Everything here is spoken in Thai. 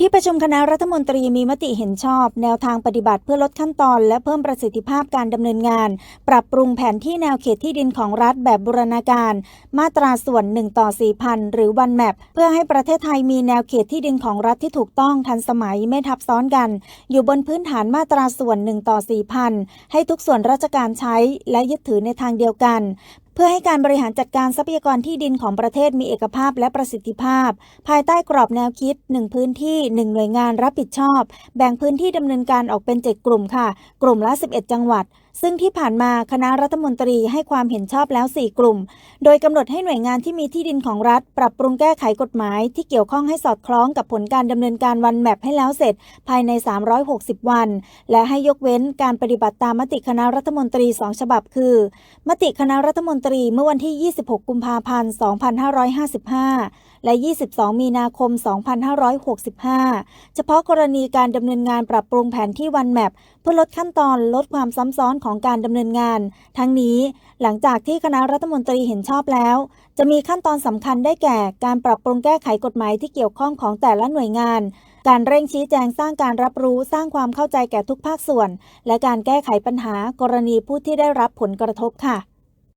ที่ประชุมคณะรัฐมนตรีมีมติเห็นชอบ แนวทางปฏิบัติเพื่อลดขั้นตอน และเพิ่มประสิทธิภาพการดำเนินงาน ปรับปรุงแผนที่แนวเขตที่ดินของรัฐแบบบูรณาการ มาตราส่วน1ต่อ4,000 หรือวันแมปเพื่อให้ประเทศไทยมีแนวเขตที่ดินของรัฐที่ถูกต้องทันสมัยไม่ทับซ้อนกัน อยู่บนพื้นฐานมาตราส่วน1ต่อ4,000 ให้ทุกส่วนราชการใช้และยึดถือในทางเดียวกัน พื่อให้การบริหารจัดการทรัพยากรที่ดินของประเทศมีเอกภาพและประสิทธิภาพ ภายใต้กรอบแนวคิด 1 พื้นที่ 1 หน่วยงานรับผิดชอบ แบ่งพื้นที่ดำเนินการออกเป็น 7 กลุ่มค่ะ กลุ่มละ 11 จังหวัด ซึ่งที่ผ่านมาคณะรัฐมนตรีให้ความเห็นชอบแล้ว 4 กลุ่ม โดยกำหนดให้หน่วยงานที่มีที่ดินของรัฐ ปรับปรุงแก้ไขกฎหมาย ที่เกี่ยวข้องให้สอดคล้องกับผลการดำเนินการวันแมปให้แล้วเสร็จ ภายใน 360 วัน และให้ยกเว้นการปฏิบัติตามมติคณะรัฐมนตรี 2 ฉบับคือ มติคณะรัฐมนตรีเมื่อวันที่ 26 กุมภาพันธ์ 2555 และ 22 มีนาคม 2565 เฉพาะกรณีการดำเนินงานปรับปรุงแผนที่วันแมปเพื่อลดขั้นตอนลดความซ้ำซ้อนของการดำเนินงาน ทั้งนี้หลังจากที่คณะรัฐมนตรีเห็นชอบแล้ว จะมีขั้นตอนสำคัญได้แก่ การปรับปรุงแก้ไขกฎหมายที่เกี่ยวข้องของแต่ละหน่วยงาน การเร่งชี้แจงสร้างการรับรู้สร้างความเข้าใจแก่ทุกภาคส่วน และการแก้ไขปัญหากรณีผู้ที่ได้รับผลกระทบค่ะ